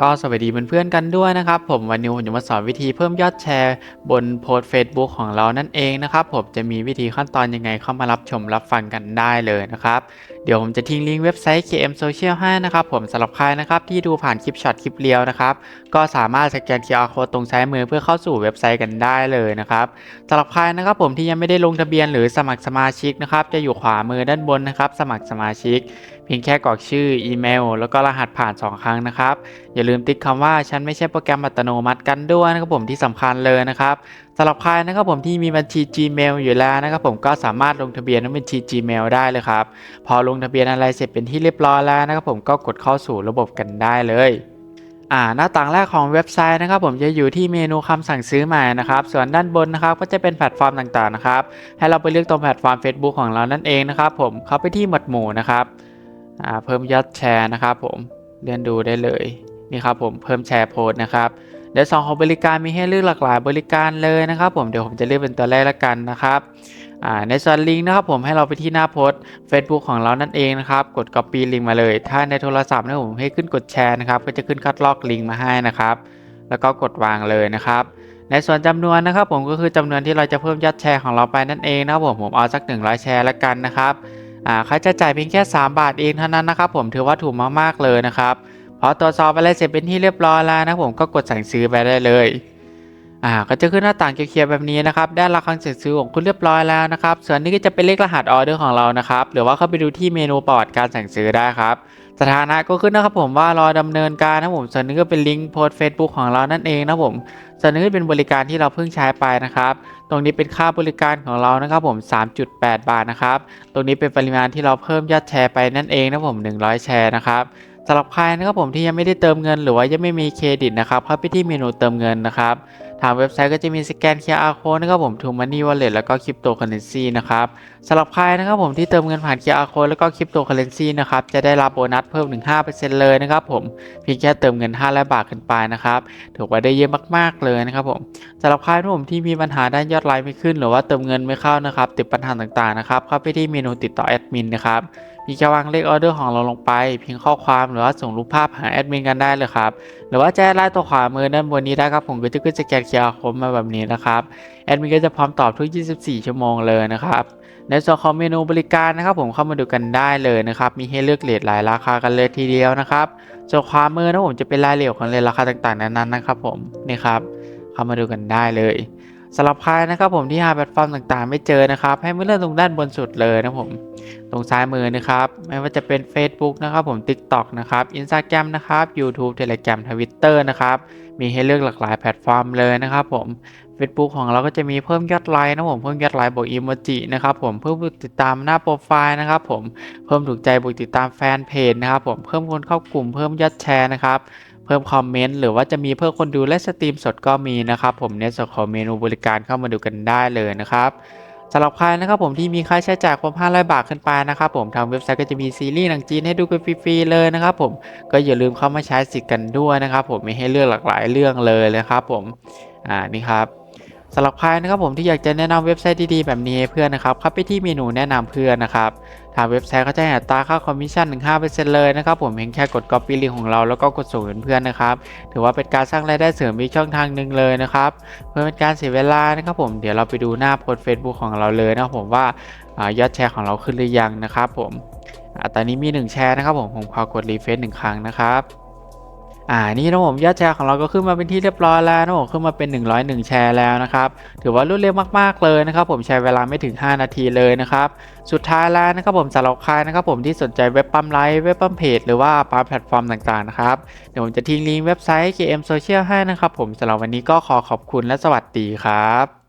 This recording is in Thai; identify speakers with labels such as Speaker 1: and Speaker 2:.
Speaker 1: ก็สวัสดีเพื่อนๆกันด้วยนะครับ ผมวันนี้ผมจะมาสอนวิธีเพิ่มยอดแชร์ บนโพสต์ Facebook ของเรานั่นเองนะครับ ผมจะมีวิธีขั้นตอนยังไงเข้ามารับชมรับฟังกันได้เลยนะครับ เดี๋ยวผมจะทิ้งลิงก์เว็บไซต์ KM Social ให้นะครับผมสำหรับใครนะครับที่ดูผ่านคลิปช็อตคลิปเรียวนะครับก็สามารถสแกน QR Code ตรงซ้ายมือเพื่อเข้าสู่เว็บไซต์กันได้เลยนะครับสำหรับใครนะครับผมที่ยังไม่ได้ลงทะเบียนหรือสมัครสมาชิกนะครับจะอยู่ขวามือด้านบนนะครับสมัครสมาชิก เพียงแค่กรอกชื่ออีเมล แล้วก็รหัสผ่าน 2 ครั้งนะครับอย่าลืมติ๊กคำว่าฉันไม่ใช่โปรแกรมอัตโนมัติกันด้วยนะครับผมที่สำคัญเลยนะครับสำหรับใครนะครับผมที่มีบัญชี Gmail อยู่แล้วนะครับผมก็สามารถลงทะเบียนในบัญชี Gmail ได้เลยครับพอลงงทะเบียนอะไรเสร็จเป็นที่เรียบร้อยแล้วนะครับผมก็กดเข้าสู่ระบบกันได้เลยอ่าหน้าต่างแรกของเว็บไซต์นะครับผมจะอยู่ที่เมนูคำสั่งซื้อใหม่นะครับส่วนด้านบนนะครับก็จะเป็นแพลตฟอร์มต่างๆนะครับให้เราไปเลือกตรงแพลตฟอร์ม Facebook ของเรานั่นเองนะครับผมเข้าไปที่หมวดหมู่นะครับอ่าเพิ่มยอดแชร์นะครับผมเลื่อนดูได้เลยนี่ครับผมเพิ่มแชร์โพสต์นะครับ เดี๋ยวสองของบริการมีให้เลือกหลากหลายบริการเลยนะครับ ผมเดี๋ยวผมจะเลือกเป็นตัวแรกละกันนะครับในส่วนลิงก์นะครับผมให้เราไปที่หน้าโพสต์ Facebook ของเรานั่นเองนะครับกด Copy ลิงก์มาเลย ถ้าในโทรศัพท์นะผมให้ขึ้นกดแชร์นะครับก็จะขึ้นคัดลอกลิงก์มาให้นะครับ แล้วก็กดวางเลยนะครับในส่วนจำนวนนะครับผมก็คือจำนวนที่เราจะเพิ่มยอดแชร์ของเราไปนั่นเองนะครับผมผมเอาสัก 100 แชร์ละกันนะครับค่าใช้จ่ายเพียงแค่ 3 บาทเองเท่านั้นนะครับผมถือว่าถูกมากๆเลยนะครับ พอตรวจสอบอะไรเสร็จเป็นที่เรียบร้อยแล้วนะผมก็กดสั่งซื้อไปได้เลยอ่าก็จะขึ้นหน้าต่างเขียวๆแบบนี้นะครับได้รับคำสั่งซื้อของคุณเรียบร้อยแล้วนะครับส่วนนี้ก็จะเป็นเลขรหัสออเดอร์ของเรานะครับหรือว่าเข้าไปดูที่เมนูประวัติการสั่งซื้อได้ครับสถานะก็ขึ้นนะครับผมว่ารอดำเนินการนะผมส่วนนี้ก็เป็นลิงก์โพสต์ Facebook ของเรานั่นเองนะผมส่วนนี้เป็นบริการที่เราเพิ่งใช้ไปนะครับตรงนี้เป็นค่าบริการของเรานะครับผม 3.8 บาทนะครับตรงนี้เป็นปริมาณที่เราเพิ่มยอดแชร์ไปนั่นเองนะผม 100 แชร์นะครับ สำหรับใครนะครับผมที่ยังไม่ได้เติมเงิน หรือว่ายังไม่มีเครดิตนะครับเข้าไปที่เมนูเติมเงินนะครับทางเว็บไซต์ก็จะมีสแกน QR code นะครับผม True Money Wallet แล้วก็ Cryptocurrency นะครับสำหรับใครนะครับผมที่เติมเงินผ่าน QR code แล้วก็ Cryptocurrency นะครับจะได้รับโบนัสเพิ่มถึง5%เลยนะครับผมเพียงแค่เติมเงิน500บาทขึ้นไปนะครับถือว่าได้เยอะมากๆเลยนะครับผมสำหรับใครนะครับผมที่มีปัญหาด้านยอดไลน์ไม่ขึ้น หรือว่าเติมเงินไม่เข้านะครับติดปัญหาต่างๆนะครับเข้าไปที่เมนูติดต่อแอดมินนะครับ มีแค่วางเลขออเดอร์ของเราลงไปเพียงข้อความหรือว่าส่งรูปภาพหาแอดมินกันได้เลยครับ หรือว่าจะไล่ตัวขวามือด้านบนนี้ได้ครับผมก็จะขึ้นสแกนเคอร์โค้ดมาแบบนี้นะครับแอดมินก็จะพร้อมตอบทุก 24 ชั่วโมงเลยนะครับในส่วนของเมนูบริการนะครับผมเข้ามาดูกันได้เลยนะครับ มีให้เลือกเลทหลายราคากันเลยทีเดียวนะครับส่วนขวามือนะผมจะเป็นรายละเอียดของเลทราคาต่างๆนั้นๆนะครับผมนี่ครับเข้ามาดูกันได้เลย สำหรับใครนะครับผมที่หาแพลตฟอร์มต่างๆ ไม่เจอนะครับ ให้มาเลื่อนตรงด้านบนสุดเลยนะผมตรงซ้ายมือนะครับไม่ว่าจะเป็น Facebook นะครับผม TikTok นะครับ Instagram นะครับ YouTube Telegram Twitter นะครับมีให้เลือกหลากหลายแพลตฟอร์มเลยนะครับผม Facebook ของเราก็จะมีเพิ่มยอดไลค์นะผมเพิ่มยอดไลค์บวกอีโมจินะครับผมเพิ่มติดตามหน้าโปรไฟล์นะครับผมเพิ่มถูกใจบวกติดตามแฟนเพจนะครับผมเพิ่มคนเข้ากลุ่มเพิ่มยอดแชร์นะครับ เพิ่มคอมเมนต์หรือว่าจะมีเพิ่มคนดูและสตรีมสดก็มีนะครับผมในส่วนของเมนูบริการเข้ามาดูกันได้เลยนะครับสำหรับใครนะครับผมที่มีค่าใช้จ่ายครบ500 บาทขึ้นไปนะครับผมทางเว็บไซต์ก็จะมีซีรีส์หนังจีนให้ดูกันฟรีๆเลยนะครับผมก็อย่าลืมเข้ามาใช้สิทธิ์กันด้วยนะครับผมมีให้เลือกหลากหลายเรื่องเลยนะครับผมอ่านี่ครับ สำหรับใครนะครับผมที่อยากจะแนะนำเว็บไซต์ดีๆแบบนี้ให้เพื่อนนะครับเข้าไปที่เมนูแนะนำเพื่อนนะครับทางเว็บไซต์เขาจะให้อัตราค่าคอมมิชชั่นถึง5%เลยนะครับผมเพียงแค่กด Copy ลิงก์ของเราแล้วก็กดส่งเพื่อนๆนะครับถือว่าเป็นการสร้างรายได้เสริมอีกช่องทางหนึ่งเลยนะครับเพื่อเป็นการเสียเวลานะครับผมเดี๋ยวเราไปดูหน้าโพสต์ Facebook ของเราเลยนะครับผมว่าอายอดแชร์ของเราขึ้นหรือยังนะครับผมอตอนนี้มี 1 แชร์นะครับผมผมขอกดรีเฟซหนึ่งครั้งนะครับ อ่านี่นะผมยอดแชร์ของเราก็ขึ้นมาเป็นที่เรียบร้อยแล้วนะผมขึ้นมาเป็น 101 แชร์แล้วนะครับถือว่ารวดเร็วมากๆเลยนะครับผมใช้เวลาไม่ถึง 5 นาทีเลยนะครับสุดท้ายแล้วนะครับผมสำหรับใครนะครับผมที่สนใจเว็บปั๊มไลฟ์เว็บปั๊มเพจหรือว่าปั๊มแพลตฟอร์มต่างๆนะครับเดี๋ยวผมจะทิ้งลิงก์เว็บไซต์ KM Social ให้นะครับผมสำหรับวันนี้ก็ขอขอบคุณและสวัสดีครับ